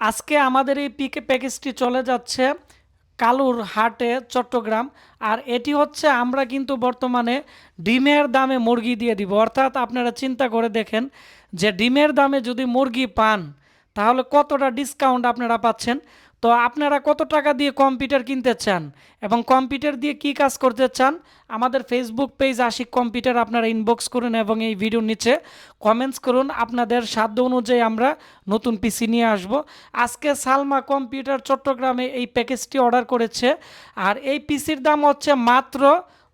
আজকে আমাদের এই পিকে প্যাকেজটি চলে যাচ্ছে কালুর হাটে, চট্টগ্রাম। আর এটি হচ্ছে আমরা কিন্তু বর্তমানে ডিমের দামে মুরগি দিয়ে দিব। অর্থাৎ আপনারা চিন্তা করে দেখেন যে ডিমের দামে যদি মুরগি পান, তাহলে কতটা ডিসকাউন্ট আপনারা পাচ্ছেন? তো আপনারা কত টাকা দিয়ে কম্পিউটার কিনতে চান এবং কম্পিউটার দিয়ে কি কাজ করতে চান, আমাদের ফেসবুক পেজ আশিক কম্পিউটার আপনারা ইনবক্স করুন এবং এই ভিডিওর নিচে কমেন্টস করুন। আপনাদের সাধ্য অনুযায়ী আমরা নতুন পিসি নিয়ে আসব। আজকে সালমা কম্পিউটার চট্টগ্রামে এই প্যাকেজটি অর্ডার করেছে আর এই পিসির দাম হচ্ছে মাত্র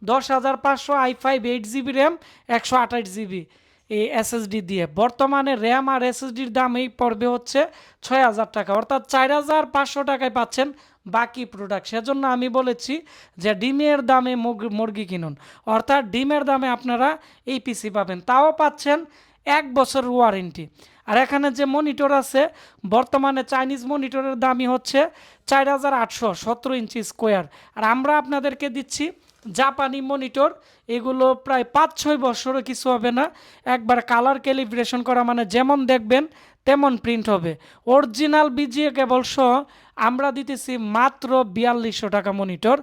দশ হাজার পাঁচশো I five eight GB RAM একশো আঠাশ জিবি এই এসএসডি দিয়ে। বর্তমানে র্যাম আর এসএসডির দাম এই পর্বে হচ্ছে ছয় হাজার টাকা। অর্থাৎ চার হাজার পাঁচশো টাকায় পাচ্ছেন বাকি প্রোডাক্ট সেজন্য আমি বলেছি যে ডিমের দামে মুরগি কিনুন। অর্থাৎ ডিমের দামে আপনারা এই পিসি পাবেন। তাও পাচ্ছেন এক বছর ওয়ারেন্টি আর এখানে যে মনিটর আছে, বর্তমানে চাইনিজ মনিটরের দামই হচ্ছে চার হাজার আটশো সতেরো ইঞ্চি স্কোয়ার আর আমরা আপনাদেরকে দিচ্ছি জাপানি মনিটর, এগুলো প্রায় পাঁচ ছয় বছরও কিছু হবে না। একবার কালার ক্যালিব্রেশন করা মানে যেমন দেখবেন, তেমন প্রিন্ট হবে। অরিজিনাল বিজিএ কেবল সহ আমরা দিতেছি মাত্র বিয়াল্লিশশো টাকা মনিটর।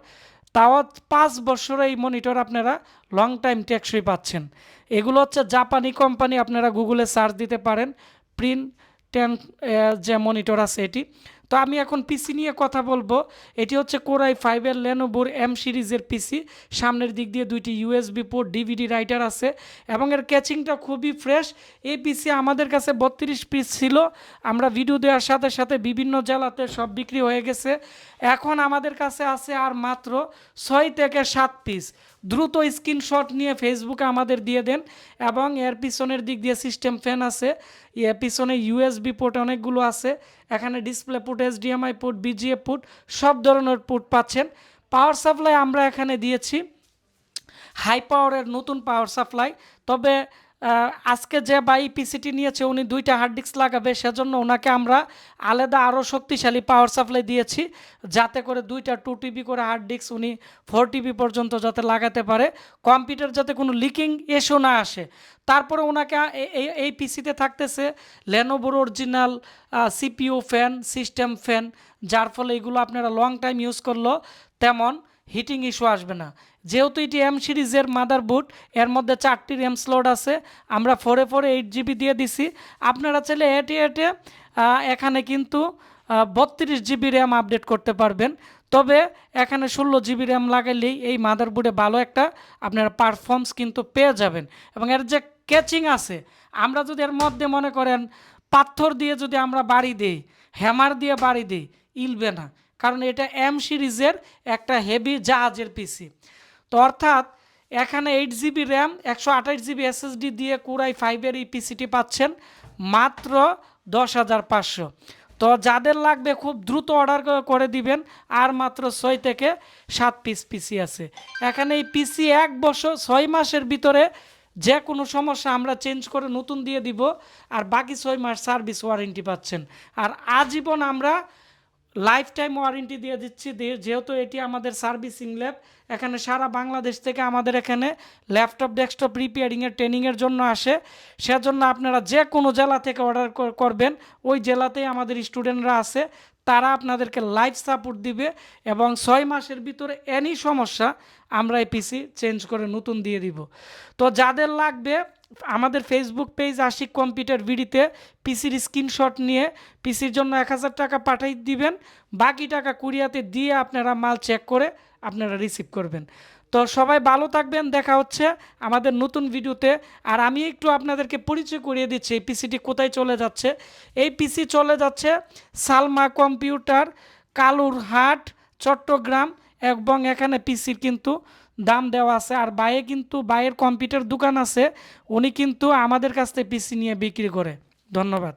তাও পাঁচ বছর এই মনিটর আপনারা লং টাইম টেকসই পাচ্ছেন। এগুলো হচ্ছে জাপানি কোম্পানি আপনারা গুগলে সার্চ দিতে পারেন প্রিন্ট টেন যে মনিটর আছে এটি। তো আমি এখন পিসি নিয়ে কথা বলব। এটি হচ্ছে কোরাই ফাইভের লেনোভোর এম সিরিজের পিসি সামনের দিক দিয়ে দুইটি ইউএসবি পোর্ট ডিভিডি রাইটার আছে এবং এর ক্যাচিংটা খুবই ফ্রেশ এই পিসি আমাদের কাছে বত্রিশ পিস ছিল। আমরা ভিডিও দেওয়ার সাথে সাথে বিভিন্ন জেলাতে সব বিক্রি হয়ে গেছে। এখন আমাদের কাছে আছে আর মাত্র ছয় থেকে সাত পিস দ্রুত স্ক্রিনশট নিয়ে ফেসবুকে আমাদের দিয়ে দেন এবং এর পিছনের দিক দিয়ে সিস্টেম ফ্যান আছে। এর পিছনে ইউএসবি পোর্ট অনেকগুলো আছে। এখানে display port HDMI port VGA port সব ধরনের পোর্ট পাচ্ছেন। পাওয়ার সাপ্লাই আমরা এখানে দিয়েছি। হাই পাওয়ারের নতুন পাওয়ার সাপ্লাই তবে আজকে যে বাই পিসিটি নিয়েছে, উনি দুইটা হার্ড ডিস্ক লাগাবে, সেজন্য ওনাকে আমরা আলাদা আরও শক্তিশালী পাওয়ার সাপ্লাই দিয়েছি, যাতে করে দুইটা টু টিবি করে হার্ড ডিস্ক উনি ফোর টিবি পর্যন্ত যাতে লাগাতে পারে। কম্পিউটার যাতে কোনো লিকিং এসো না আসে। তারপরে ওনাকে এই এই পিসিতে থাকতেছে লেনোভোর original CPU fan system fan যার ফলে এগুলো আপনারা লং টাইম ইউজ করল। তেমন হিটিং ইস্যু আসবে না। যেহেতু এটি এম সিরিজের মাদার বুট এর মধ্যে চারটি র্যাম স্লট আছে, আমরা ফোরে ফোরে এইট জিবি দিয়ে দিছি। আপনারা চাইলে এটে এটে এখানে কিন্তু বত্রিশ জিবি র্যাম আপডেট করতে পারবেন। তবে এখানে ষোলো জিবি র্যাম লাগাইলেই এই মাদার মাদারবোর্ডে ভালো একটা আপনারা পারফর্মস কিন্তু পেয়ে যাবেন। এবং এর যে ক্যাচিং আছে, আমরা যদি এর মধ্যে মনে করেন, পাথর দিয়ে যদি আমরা বাড়ি দিই হ্যামার দিয়ে বাড়ি দিই, ইলবে না। কারণ এটা এম সিরিজের একটা হেভি জাহাজের পিসি তো অর্থাৎ এখানে এইট জিবি র্যাম একশো আঠাশ জিবি এসএসডি দিয়ে কুড়াই ফাইভের এই পিসিটি পাচ্ছেন মাত্র দশ হাজার পাঁচশো। তো যাদের লাগবে খুব দ্রুত অর্ডার করে দিবেন, আর মাত্র ছয় থেকে সাত পিস পিসি আছে। এখানে এই পিসি এক বছর, ছয় মাসের ভিতরে যে কোনো সমস্যা আমরা চেঞ্জ করে নতুন দিয়ে দিব, আর বাকি ছয় মাস সার্ভিস ওয়ারেন্টি পাচ্ছেন। আর আজীবন আমরা লাইফ টাইম ওয়ারেন্টি দিয়ে দিচ্ছি যেহেতু এটি আমাদের সার্ভিসিং ল্যাব এখানে সারা বাংলাদেশ থেকে আমাদের এখানে ল্যাপটপ ডেস্কটপ রিপেয়ারিংয়ের ট্রেনিংয়ের জন্য আসে। সেজন্য আপনারা যে কোনো জেলা থেকে অর্ডার করবেন, ওই জেলাতেই আমাদের স্টুডেন্টরা আছে, তারা আপনাদেরকে লাইফ সাপোর্ট দিবে এবং ছয় মাসের ভিতরে এনি সমস্যা আমরা এই পিসি চেঞ্জ করে নতুন দিয়ে দিব। তো যাদের লাগবে আমাদের ফেসবুক পেজ আশিক কম্পিউটার ভিডিতে পিসির স্ক্রিনশট নিয়ে পিসির জন্য এক হাজার টাকা পাঠিয়ে দিবেন। বাকি টাকা কুরিয়াতে দিয়ে আপনারা মাল চেক করে আপনারা রিসিভ করবেন। তো সবাই ভালো থাকবেন, দেখা হচ্ছে আমাদের নতুন ভিডিওতে। আর আমি একটু আপনাদেরকে পরিচয় করিয়ে দিচ্ছি, এই পিসিটি কোথায় চলে যাচ্ছে। এই পিসি চলে যাচ্ছে সালমা কম্পিউটার, কালুরহাট, চট্টগ্রাম। এবং এখানে পিসির কিন্তু দাম দেওয়া আছে। আর বাইরে কিন্তু বাইয়ের কম্পিউটার দোকান আছে, উনি কিন্তু আমাদের কাছ থেকে পিসি নিয়ে বিক্রি করে। ধন্যবাদ।